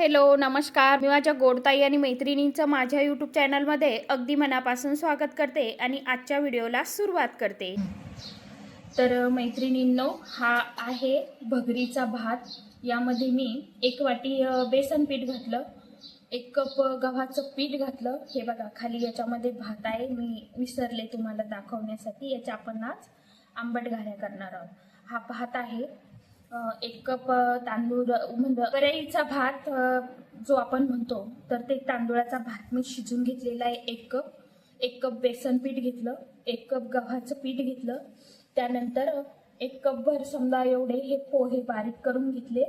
Hello नमस्कार. मी माझ्या गोडताई आणि मैत्रिणींचं माझ्या यूट्यूब चॅनलमध्ये अगदी मनापासून स्वागत करते आणि आजच्या व्हिडिओला सुरुवात करते. तर मैत्रिणींनो हा आहे भगरीचा भात. यामध्ये मी एक वाटी बेसन पीठ घातलं एक कप गव्हाचं पीठ घातलं. हे बघा खाली याच्यामध्ये भात आहे. मी विसरले तुम्हाला दाखवण्यासाठी. याच्या आपण आज आंबट घाऱ्या करणार आहोत. हा भात आहे एक कप तांदूळ म्हणजे वरईचा भात जो आपण म्हणतो तर ते तांदूळाचा भात. मी शिजून घेतलेला आहे एक कप. एक कप बेसन पीठ घेतलं. एक कप गव्हाचं पीठ घेतलं. त्यानंतर एक कपभर समजा एवढे हे पोहे बारीक करून घेतले.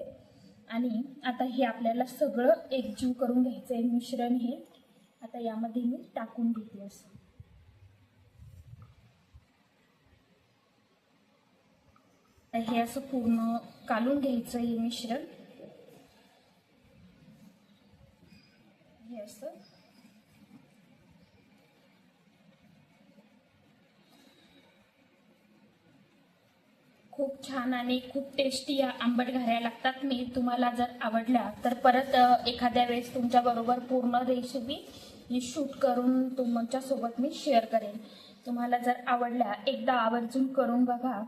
आणि आता हे आपल्याला सगळं एकजीव करून घ्यायचं आहे मिश्रण हे. आता यामध्ये मी टाकून घेते असं. हे असं पूर्ण कालून घ्यायचं हे मिश्रण. हे असं. खूप छान आणि खूप टेस्टी या आंबट घाऱ्या लागतात. मी तुम्हाला जर आवडल्या तर परत एखाद्या वेळेस तुमच्याबरोबर पूर्ण रेसिपी ही शूट करून तुमच्यासोबत मी शेअर करेन. तुम्हाला जर आवडल्या एकदा आवर्जून करून बघा.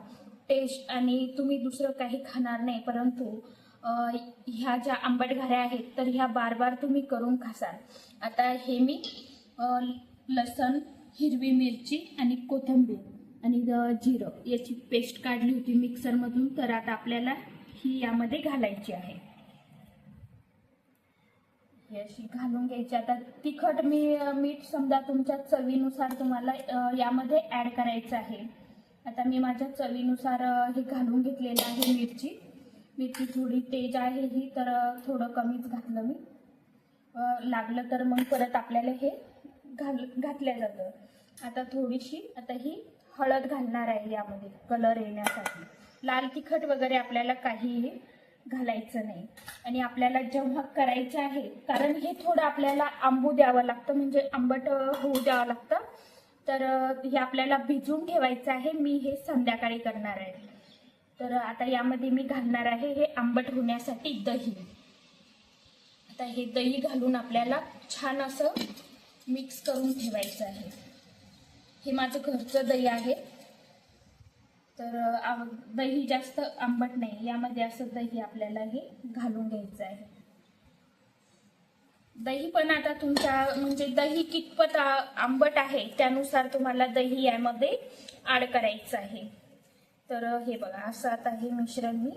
टेस्ट आणि तुम्ही दुसरं काही खाणार नाही परंतु ह्या ज्या आंबट घाऱ्या आहेत तर ह्या बार बार तुम्ही करून खासाल. आता हे मी लसण हिरवी मिरची आणि कोथिंबीर आणि जिरं याची पेस्ट काढली होती मिक्सरमधून तर आता आपल्याला ही यामध्ये घालायची आहे. ही अशी घालून घ्यायची. आता तिखट मी मीठ समजा तुमच्या चवीनुसार तुम्हाला यामध्ये ॲड करायचं आहे. आता मी माझ्या चवीनुसार हे घालून घेतलेलं आहे मिरची. मिरची थोडी तेज आहे ही तर थोडं कमीच घातलं मी. लागलं तर मग परत आपल्याला हे घाल घातल्या जातं. आता थोडीशी आता ही हळद घालणार आहे यामध्ये कलर येण्यासाठी. लाल तिखट वगैरे आपल्याला काहीही घालायचं नाही. आणि आपल्याला जेव्हा करायचं आहे कारण हे थोडं आपल्याला आंबू द्यावं लागतं म्हणजे आंबट होऊ द्यावं लागतं. तर हे आपल्याला भिजवून ठेवायचं आहे. मी हे संध्याकाळी करणार आहे. तर आता यामध्ये मी घालणार आहे हे आंबट होण्यासाठी दही. आता हे दही घालून आपल्याला छान असं मिक्स करून ठेवायचं आहे. हे माझं घरचं दही आहे. तर दही जास्त आंबट नाही. यामध्ये असं दही आपल्याला हे घालून घ्यायचं आहे. दही पण आता तुमच्या म्हणजे दही कितपत आंबट आहे त्यानुसार तुम्हाला दही यामध्ये ॲड करायचं आहे. तर हे बघा असं आता हे मिश्रण मी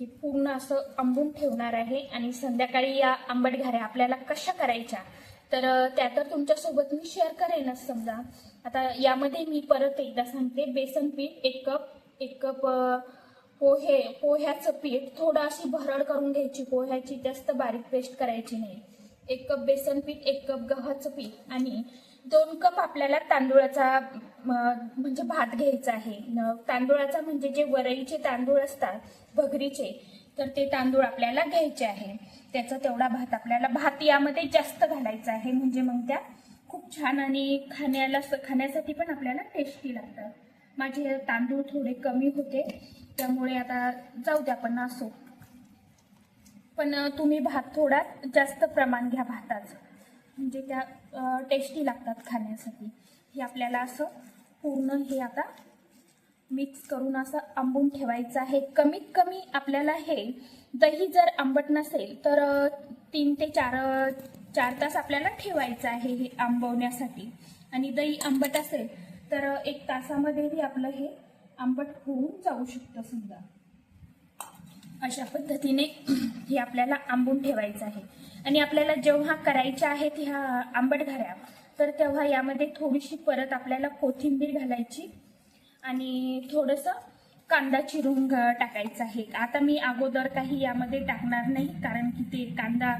हे पूर्ण असं आंबून ठेवणार आहे आणि संध्याकाळी या आंबट घाऱ्या आपल्याला कशा करायच्या? तर त्या तर तुमच्यासोबत मी शेअर करेनच समजा. आता यामध्ये मी परत एकदा सांगते बेसन पीठ एक कप एक कप पोहे पोह्याचं पीठ थोडं अशी भरड करून घ्यायची पोह्याची जास्त बारीक पेस्ट करायची नाही. एक कप बेसन पीठ एक कप गव्हाचं पीठ आणि दोन कप आपल्याला तांदूळाचा म्हणजे भात घ्यायचा आहे. न, तांदूळाचा म्हणजे जे वरईचे तांदूळ असतात भगरीचे तर ते तांदूळ आपल्याला घ्यायचे आहे. त्याचा तेवढा भात आपल्याला भात यामध्ये जास्त घालायचा आहे. म्हणजे मग त्या खूप छान आणि खाण्याला खाण्यासाठी पण आपल्याला टेस्टी लागतात. माझे तांदूळ थोडे कमी होते. त्यामुळे आता जाऊ द्या पण असो. पण तुम्ही भात थोडा जास्त प्रमाण घ्या भाताचं. म्हणजे त्या टेस्टी लागतात खाण्यासाठी. हे आपल्याला असं पूर्ण हे आता मिक्स करून असं आंबून ठेवायचं आहे. कमीत कमी आपल्याला हे दही जर आंबट नसेल तर तीन ते चार चार तास आपल्याला ठेवायचं आहे हे आंबवण्यासाठी. आणि दही आंबट असेल तर एक तासामध्येही आपलं हे आंबट होऊन जाऊ शकतं समजा. अशा पद्धतीने हे आपल्याला आंबून ठेवायचं आहे. आणि आपल्याला जेव्हा करायच्या आहेत ह्या आंबट घाऱ्या तर तेव्हा यामध्ये थोडीशी परत आपल्याला कोथिंबीर घालायची आणि थोडंसं कांदा चिरून टाकायचं टाकायचा आहे. आता मी अगोदर काही यामध्ये टाकणार नाही कारण की ते कांदा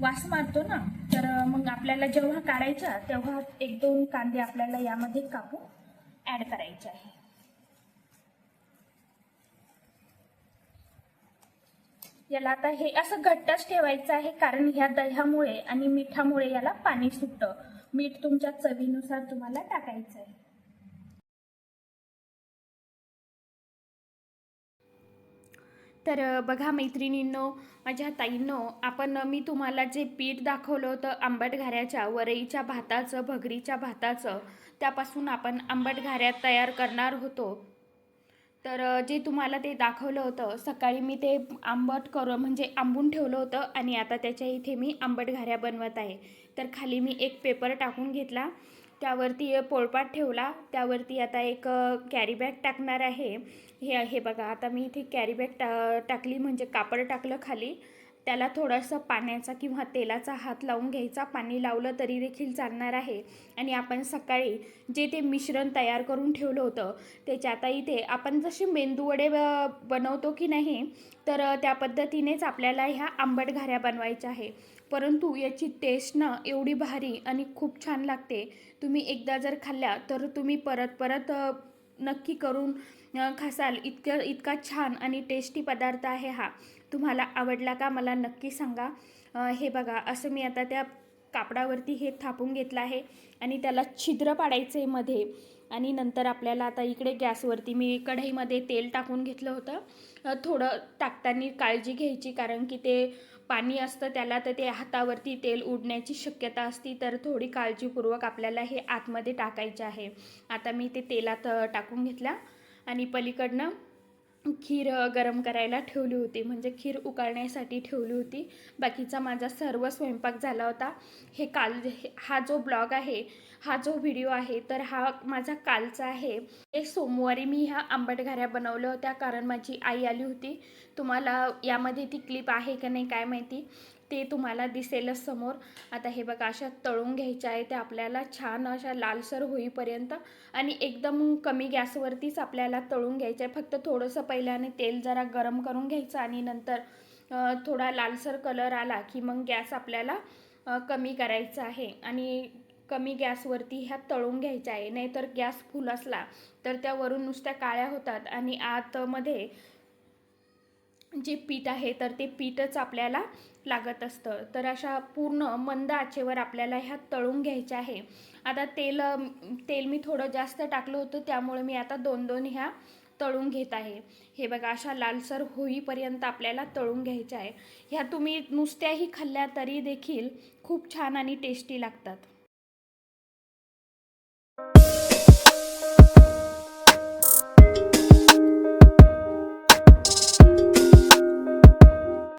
वास मारतो ना तर मग आपल्याला जेव्हा काढायचा तेव्हा एक दोन कांदे आपल्याला यामध्ये कापून ॲड करायचे आहे. याला आता हे असं घट्टच ठेवायचं आहे कारण ह्या दह्यामुळे आणि मिठामुळे याला पाणी सुटतं. मीठ तुमच्या चवीनुसार तुम्हाला टाकायचं आहे. तर बघा मैत्रिणींनो माझ्या ताईंनो आपण मी तुम्हाला जे पीठ दाखवलं होतं आंबट घाऱ्याच्या वरईच्या भाताचं भगरीच्या भाताचं त्यापासून आपण आंबट घाऱ्या तयार करणार होतो. तर जे तुम्हाला ते दाखवलं होतं सकाळी मी ते आंबट करू म्हणजे आंबून ठेवलं होतं आणि आता त्याच्या इथे मी आंबट घाऱ्या बनवत आहे. तर खाली मी एक पेपर टाकून घेतला. त्यावरती पोळपाट ठेवला. त्यावरती आता एक कॅरी बॅग टाकणार आहे. हे हे बघा आता मी इथे कॅरी बॅग टा टाकली म्हणजे कापड टाकलं खाली. त्याला थोडंसं पाण्याचा किंवा तेलाचा हात लावून घ्यायचा. पाणी लावलं तरी देखील चालणार आहे. आणि आपण सकाळी जे ते मिश्रण तयार करून ठेवलं होतं त्याच्या आता इथे आपण जसे मेंदूवडे बनवतो की नाही तर त्या पद्धतीनेच आपल्याला ह्या आंबट घाऱ्या बनवायच्या आहे. परंतु याची टेस्ट ना एवढी भारी आणि खूप छान लागते. तुम्ही एकदा जर खाल्ल्या तर तुम्ही परत परत नक्की करून खासाल. इतकं इतका छान आणि टेस्टी पदार्थ आहे हा. तुम्हाला आवडला का मला नक्की सांगा. हे बघा असं मी आता त्या कापडावरती हे थापून घेतलं आहे आणि त्याला छिद्र पाडायचं आहे मध्ये. आणि नंतर आपल्याला आता इकडे गॅसवरती मी कढईमध्ये तेल टाकून घेतलं होतं. थोडं टाकताना काळजी घ्यायची कारण की ते पाणी असतं त्याला तर ते हातावरती तेल उडण्याची शक्यता असती तर थोडी काळजीपूर्वक आपल्याला हे आतमध्ये टाकायचे आहे. आता मी ते तेलात टाकून घेतला आणि पलीकडनं खीर गरम करायला ठेवली होती. म्हणजे खीर उकळण्यासाठी ठेवली होती. बाकीचा माझा सर्व स्वयंपाक झाला होता. हे काल हा जो ब्लॉग आहे हा जो व्हिडिओ आहे तर हा माझा कालचा आहे. एक सोमवारी मी ह्या आंबटघाऱ्या बनवल्या होत्या. कारण माझी आई आली होती. तुम्हाला यामध्ये ती क्लिप आहे का नाही काय माहिती. ते तुम्हाला दिसेलच समोर. आता हे बघा अशा तळून घ्यायच्या आहे त्या आपल्याला छान अशा लालसर होईपर्यंत. आणि एकदम कमी गॅसवरतीच आपल्याला तळून घ्यायचं आहे फक्त थोडंसं पहिल्याने तेल जरा गरम करून घ्यायचं आणि नंतर थोडा लालसर कलर आला की मग गॅस आपल्याला कमी करायचा आहे. आणि कमी गॅसवरती ह्या तळून घ्यायच्या आहे. नाहीतर गॅस फुल असला तर त्यावरून नुसत्या काळ्या होतात. आणि आतमध्ये जे पीठ आहे तर ते पीठच आपल्याला लागत असतं. तर अशा पूर्ण मंद आचेवर आपल्याला ह्या तळून घ्यायच्या आहे. आता तेल तेल मी थोडं जास्त टाकलं होतं त्यामुळे मी आता दोन दोन ह्या तळून घेत आहे. हे बघा अशा लालसर होईपर्यंत आपल्याला तळून घ्यायच्या आहे. ह्या तुम्ही नुसत्याही खाल्ल्या तरी देखील खूप छान आणि टेस्टी लागतात.